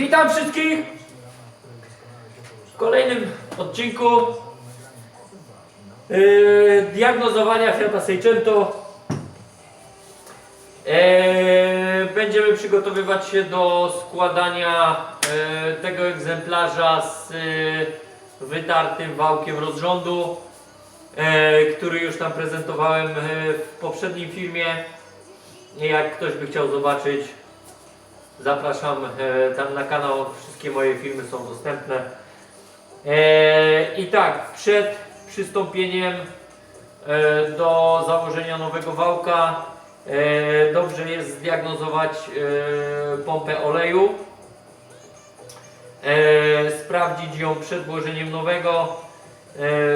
Witam wszystkich w kolejnym odcinku yy, diagnozowania Fiata Seicento. Yy, będziemy przygotowywać się do składania yy, tego egzemplarza z wytartym wałkiem rozrządu, który już tam prezentowałem w poprzednim filmie. Jak ktoś by chciał zobaczyć, Zapraszam e, tam na kanał, wszystkie moje filmy są dostępne. E, I tak, przed przystąpieniem e, do założenia nowego wałka dobrze jest zdiagnozować pompę oleju, sprawdzić ją przed włożeniem nowego,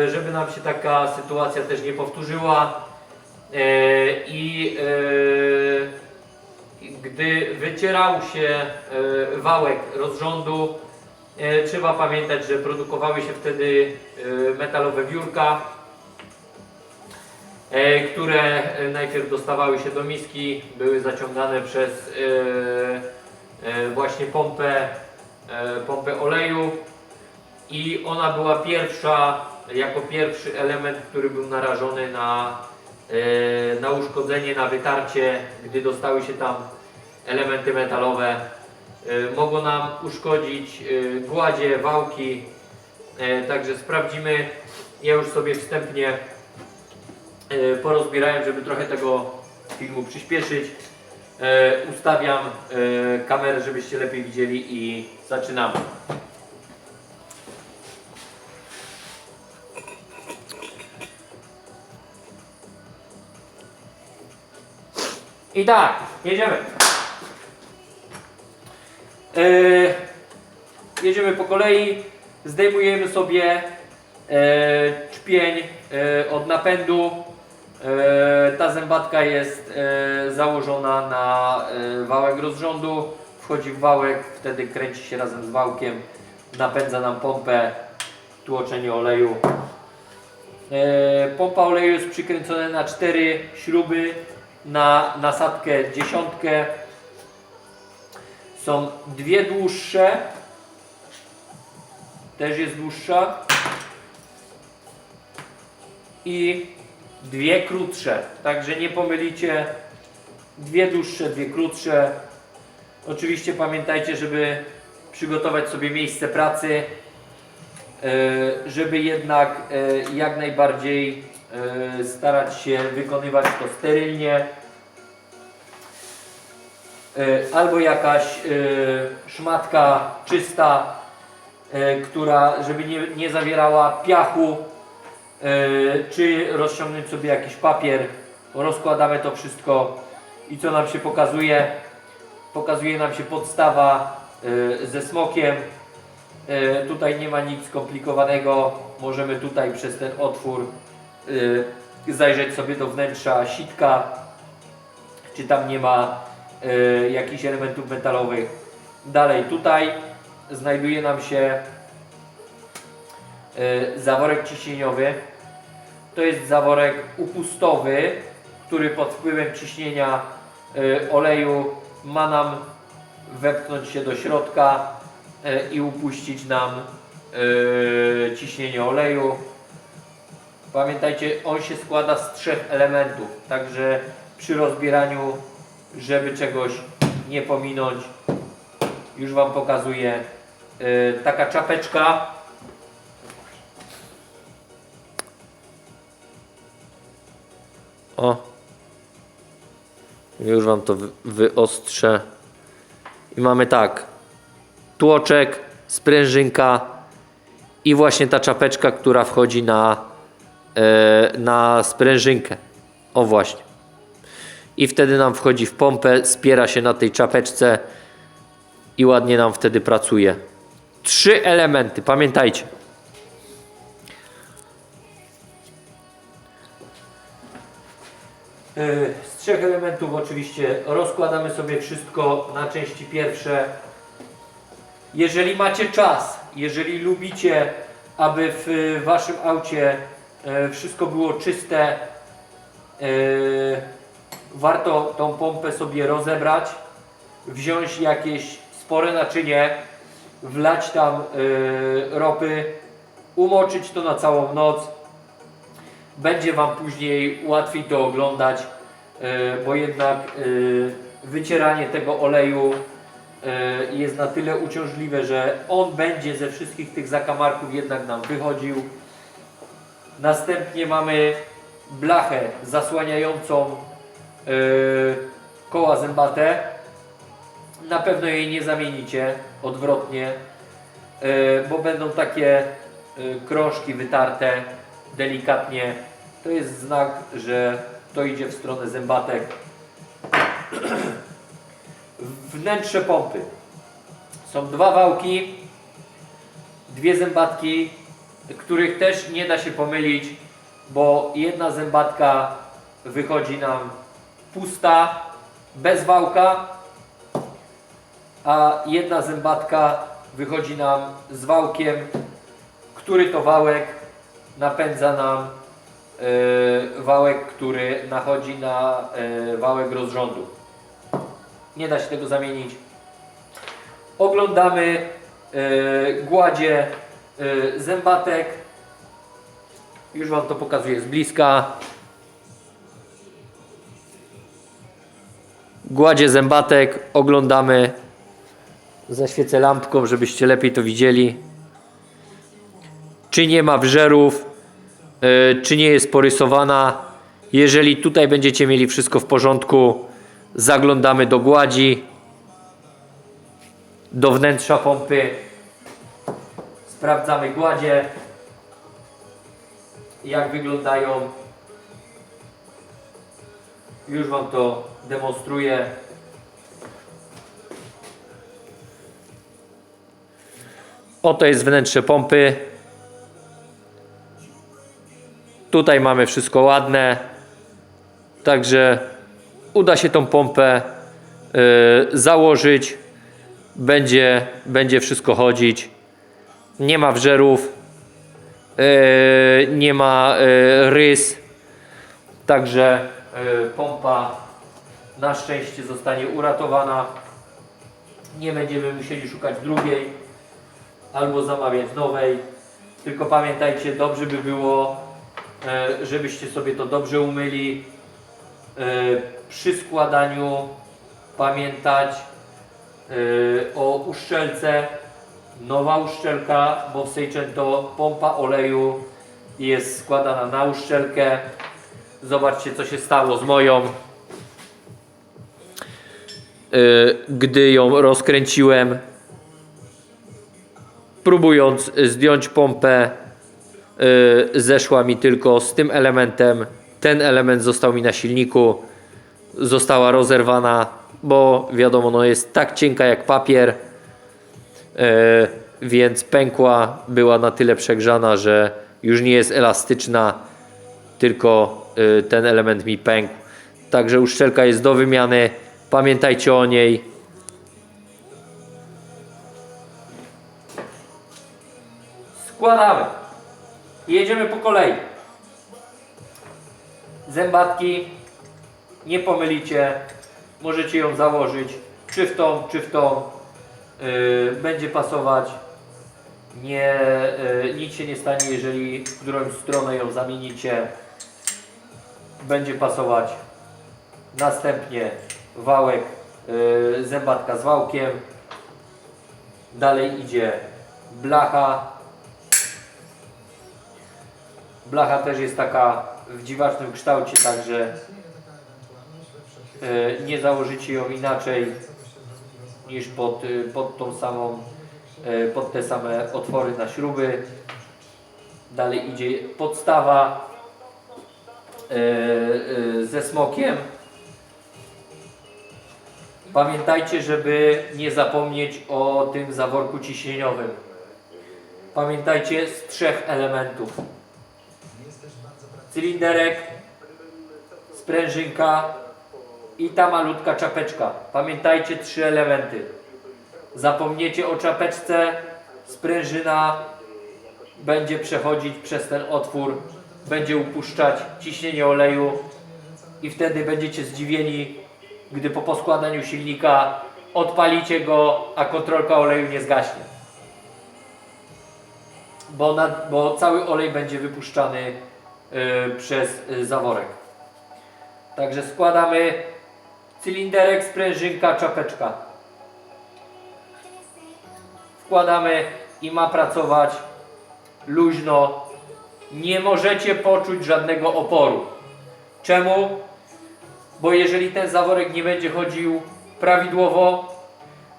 żeby nam się taka sytuacja też nie powtórzyła. I gdy wycierał się e, wałek rozrządu, e, trzeba pamiętać, że produkowały się wtedy e, metalowe wiórka, e, które najpierw dostawały się do miski, były zaciągane przez właśnie pompę, pompę oleju i ona była pierwsza, jako pierwszy element, który był narażony na, na uszkodzenie, na wytarcie, gdy dostały się tam elementy metalowe. Y, Mogą nam uszkodzić y, gładzie, wałki, także sprawdzimy. Ja już sobie wstępnie porozbierałem, żeby trochę tego filmu przyspieszyć. Ustawiam kamerę, żebyście lepiej widzieli i zaczynamy. I tak, jedziemy. E, jedziemy po kolei, zdejmujemy sobie e, czpień e, od napędu. Ta zębatka jest założona na wałek rozrządu. Wchodzi w wałek, wtedy kręci się razem z wałkiem, napędza nam pompę, tłoczenie oleju. Pompa oleju jest przykręcona na cztery śruby na nasadkę dziesiątkę. Są dwie dłuższe. Też jest dłuższa. I dwie krótsze. Także nie pomylicie. Dwie dłuższe, dwie krótsze. Oczywiście pamiętajcie, żeby przygotować sobie miejsce pracy, e, żeby jednak e, jak najbardziej starać się wykonywać to sterylnie. E, albo jakaś e, szmatka czysta, e, która, żeby nie, nie zawierała piachu, e, czy rozciągnąć sobie jakiś papier, rozkładamy to wszystko i co nam się pokazuje? Pokazuje nam się podstawa e, ze smokiem. E, Tutaj nie ma nic skomplikowanego, możemy tutaj przez ten otwór e, zajrzeć sobie do wnętrza sitka, czy tam nie ma e, jakichś elementów metalowych. Dalej tutaj znajduje nam się e, zaworek ciśnieniowy. To jest zaworek upustowy, który pod wpływem ciśnienia oleju ma nam wepchnąć się do środka i upuścić nam ciśnienie oleju. Pamiętajcie, on się składa z trzech elementów, także przy rozbieraniu, żeby czegoś nie pominąć, już Wam pokazuję e, taka czapeczka. O, już Wam to wy- wyostrzę. I mamy tak, tłoczek, sprężynka i właśnie ta czapeczka, która wchodzi na, na sprężynkę. O właśnie. I wtedy nam wchodzi w pompę, spiera się na tej czapeczce i ładnie nam wtedy pracuje. Trzy elementy, pamiętajcie. E, Z trzech elementów oczywiście rozkładamy sobie wszystko na części pierwsze. Jeżeli macie czas, jeżeli lubicie, aby w waszym aucie e, wszystko było czyste, e, warto tą pompę sobie rozebrać, wziąć jakieś spore naczynie, wlać tam y, ropy, umoczyć to na całą noc. Będzie Wam później łatwiej to oglądać, bo jednak wycieranie tego oleju jest na tyle uciążliwe, że on będzie ze wszystkich tych zakamarków jednak nam wychodził. Następnie mamy blachę zasłaniającą y, koła zębate. Na pewno jej nie zamienicie odwrotnie, y, bo będą takie y, krążki wytarte delikatnie. To jest znak, że to idzie w stronę zębatek. Wnętrze pompy. Są dwa wałki, dwie zębatki, których też nie da się pomylić, bo jedna zębatka wychodzi nam pusta, bez wałka, a jedna zębatka wychodzi nam z wałkiem, który to wałek napędza nam e, wałek, który nachodzi na e, wałek rozrządu. Nie da się tego zamienić. Oglądamy e, gładzie zębatek. Już Wam to pokazuję z bliska. Gładzie zębatek oglądamy. Zaświecę lampką, żebyście lepiej to widzieli. Czy nie ma wżerów, e, czy nie jest porysowana. Jeżeli tutaj będziecie mieli wszystko w porządku, zaglądamy do gładzi, do wnętrza pompy. Sprawdzamy gładzie, jak wyglądają. Już Wam to demonstruję. Oto jest wnętrze pompy. Tutaj mamy wszystko ładne. Także uda się tą pompę y, założyć. Będzie, będzie wszystko chodzić. Nie ma wżerów. y, nie ma y, rys. Także y, pompa na szczęście zostanie uratowana. Nie będziemy musieli szukać drugiej albo zamawiać nowej. Tylko pamiętajcie, dobrze by było, żebyście sobie to dobrze umyli. Przy składaniu pamiętać o uszczelce. Nowa uszczelka, bo w Seicento pompa oleju jest składana na uszczelkę. Zobaczcie, co się stało z moją. E, Gdy ją rozkręciłem, próbując zdjąć pompę, yy, zeszła mi tylko z tym elementem. Ten element został mi na silniku, została rozerwana, bo wiadomo, no jest tak cienka jak papier, więc pękła, była na tyle przegrzana, że już nie jest elastyczna, tylko yy, ten element mi pękł. Także uszczelka jest do wymiany. Pamiętajcie o niej. Składamy. Jedziemy po kolei. Zębatki nie pomylicie. Możecie ją założyć czy w tą, czy w tą. Yy, będzie pasować. Nie, yy, nic się nie stanie, jeżeli w którąś stronę ją zamienicie. Będzie pasować. Następnie wałek, yy, zębatka z wałkiem. Dalej idzie blacha Blacha też jest taka w dziwacznym kształcie, także nie założycie ją inaczej niż pod, e, pod tą samą, e, pod te same otwory na śruby. Dalej idzie podstawa e, ze smokiem. Pamiętajcie, żeby nie zapomnieć o tym zaworku ciśnieniowym. Pamiętajcie z trzech elementów cylinderek, sprężynka i ta malutka czapeczka. Pamiętajcie trzy elementy. Zapomniecie o czapeczce, sprężyna będzie przechodzić przez ten otwór, będzie upuszczać ciśnienie oleju i wtedy będziecie zdziwieni, gdy po poskładaniu silnika odpalicie go, a kontrolka oleju nie zgaśnie. bo, na, bo cały olej będzie wypuszczany y, przez y, zaworek. Także składamy cylinderek, sprężynka, czapeczka. Wkładamy i ma pracować luźno. Nie możecie poczuć żadnego oporu. Czemu? Bo jeżeli ten zaworek nie będzie chodził prawidłowo,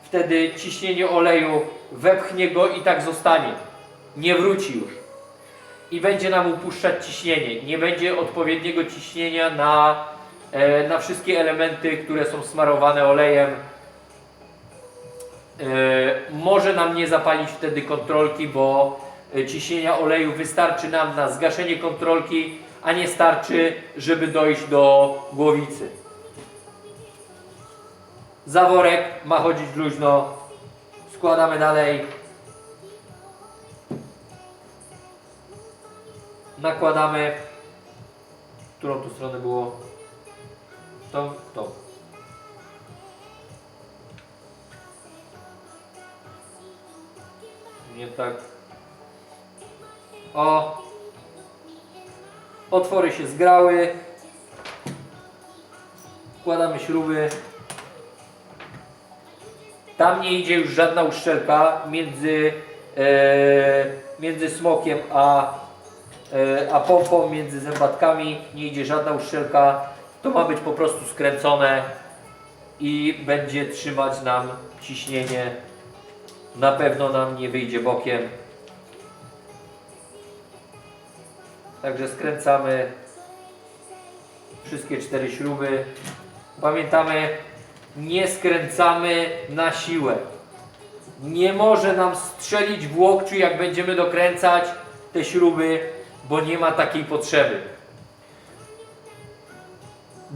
wtedy ciśnienie oleju wepchnie go i tak zostanie. Nie wróci już. I będzie nam upuszczać ciśnienie. Nie będzie odpowiedniego ciśnienia na, na wszystkie elementy, które są smarowane olejem. E, może nam nie zapalić wtedy kontrolki, bo e, ciśnienia oleju wystarczy nam na zgaszenie kontrolki, a nie starczy, żeby dojść do głowicy. Zaworek ma chodzić luźno. Składamy dalej. Nakładamy. Którą tu stronę było? Tą, tą. Nie tak. O. Otwory się zgrały. Wkładamy śruby. Tam nie idzie już żadna uszczelka między, e, między smokiem a, e, a pompą, między zębatkami. Nie idzie żadna uszczelka. To ma być po prostu skręcone i będzie trzymać nam ciśnienie. Na pewno nam nie wyjdzie bokiem. Także skręcamy wszystkie cztery śruby. Pamiętamy, nie skręcamy na siłę. Nie może nam strzelić w łokciu, jak będziemy dokręcać te śruby, bo nie ma takiej potrzeby.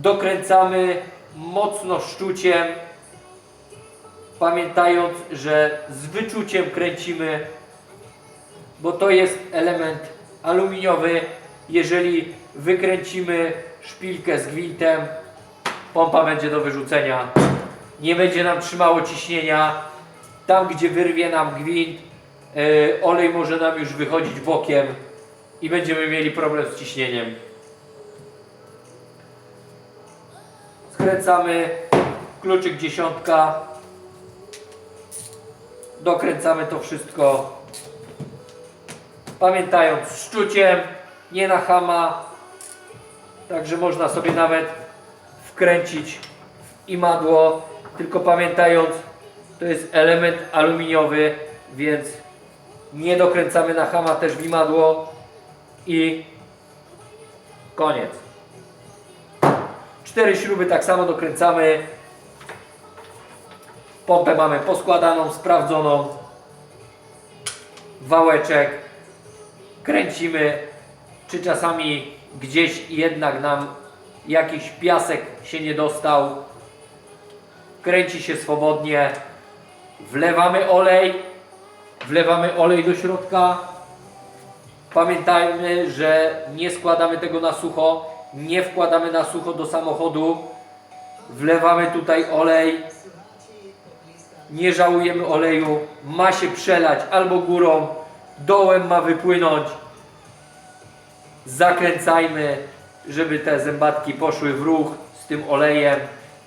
Dokręcamy mocno szczuciem, pamiętając, że z wyczuciem kręcimy, bo to jest element aluminiowy. Jeżeli wykręcimy szpilkę z gwintem, pompa będzie do wyrzucenia. Nie będzie nam trzymało ciśnienia. Tam, gdzie wyrwie nam gwint, yy, olej może nam już wychodzić bokiem i będziemy mieli problem z ciśnieniem. Skręcamy kluczyk dziesiątka. Dokręcamy to wszystko. Pamiętając z szczuciem, nie na hama. Także można sobie nawet wkręcić w imadło, tylko pamiętając, to jest element aluminiowy, więc nie dokręcamy na hama też w imadło i koniec. Cztery śruby tak samo dokręcamy. Pompę mamy poskładaną, sprawdzoną. Wałeczek. Kręcimy, czy czasami gdzieś jednak nam jakiś piasek się nie dostał. Kręci się swobodnie. Wlewamy olej. Wlewamy olej do środka. Pamiętajmy, że nie składamy tego na sucho. Nie wkładamy na sucho do samochodu. Wlewamy tutaj olej. Nie żałujemy oleju. Ma się przelać albo górą, dołem ma wypłynąć. Zakręcajmy, żeby te zębatki poszły w ruch z tym olejem.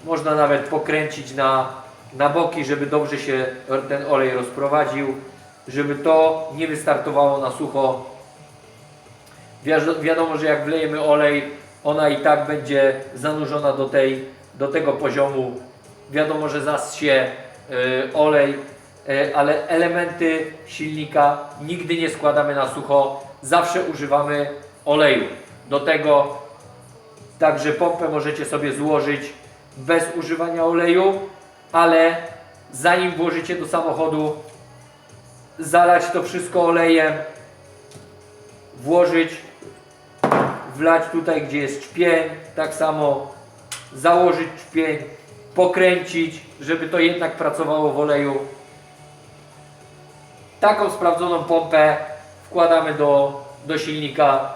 Można nawet pokręcić na, na boki, żeby dobrze się ten olej rozprowadził, żeby to nie wystartowało na sucho. Wiadomo, że jak wlejemy olej, ona i tak będzie zanurzona do, tej, do tego poziomu. Wiadomo, że zassie y, olej, y, ale elementy silnika nigdy nie składamy na sucho. Zawsze używamy oleju. Do tego także pompę możecie sobie złożyć bez używania oleju, ale zanim włożycie do samochodu, zalać to wszystko olejem, włożyć, wlać tutaj, gdzie jest czpień, tak samo założyć czpień, pokręcić, żeby to jednak pracowało w oleju. Taką sprawdzoną pompę wkładamy do, do silnika.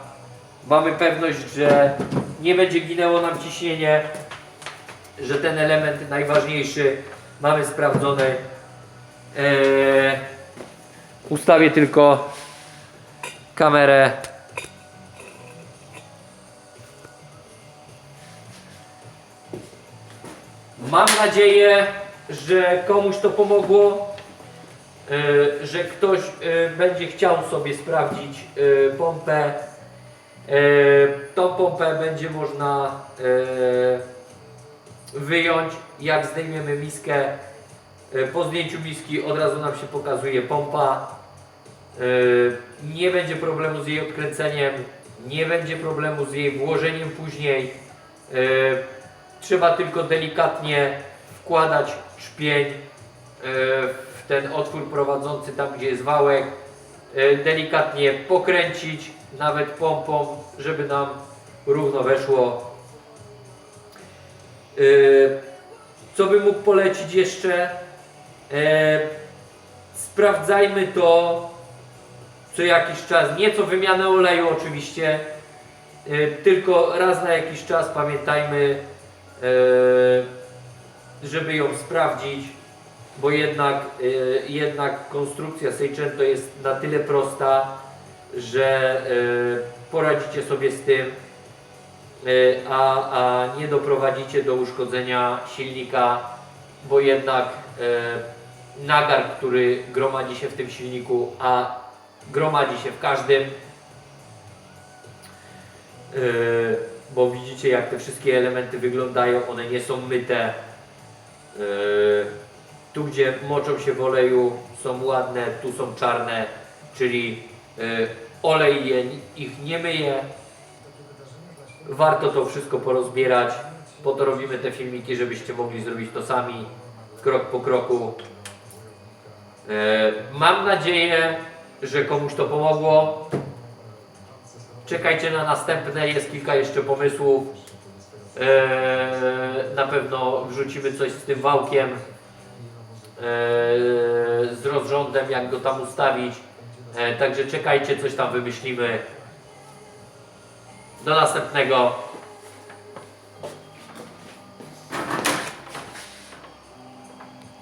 Mamy pewność, że nie będzie ginęło nam ciśnienie, że ten element najważniejszy mamy sprawdzony. Eee, ustawię tylko kamerę. Mam nadzieję, że komuś to pomogło, e, że ktoś e, będzie chciał sobie sprawdzić e, pompę. Tą pompę będzie można wyjąć, jak zdejmiemy miskę. Po zdjęciu miski od razu nam się pokazuje pompa. Nie będzie problemu z jej odkręceniem, nie będzie problemu z jej włożeniem później. Trzeba tylko delikatnie wkładać szpień e, w ten otwór prowadzący tam, gdzie jest wałek. E, Delikatnie pokręcić, nawet pompą, żeby nam równo weszło. E, Co bym mógł polecić jeszcze? Sprawdzajmy to co jakiś czas, nie co wymianę oleju oczywiście, tylko raz na jakiś czas pamiętajmy, żeby ją sprawdzić, bo jednak, e, jednak konstrukcja Seicento jest na tyle prosta, że e, poradzicie sobie z tym, e, a, a nie doprowadzicie do uszkodzenia silnika, bo jednak e, nagar, który gromadzi się w tym silniku, a gromadzi się w każdym, bo widzicie jak te wszystkie elementy wyglądają, one nie są myte. Yy, tu gdzie moczą się w oleju są ładne, tu są czarne, czyli yy, olej je, ich nie myje. Warto to wszystko porozbierać, po to robimy te filmiki, żebyście mogli zrobić to sami, krok po kroku. Yy, Mam nadzieję, że komuś to pomogło. Czekajcie na następne, jest kilka jeszcze pomysłów. Eee, na pewno wrzucimy coś z tym wałkiem, eee, z rozrządem, jak go tam ustawić. Eee, także czekajcie, coś tam wymyślimy. Do następnego.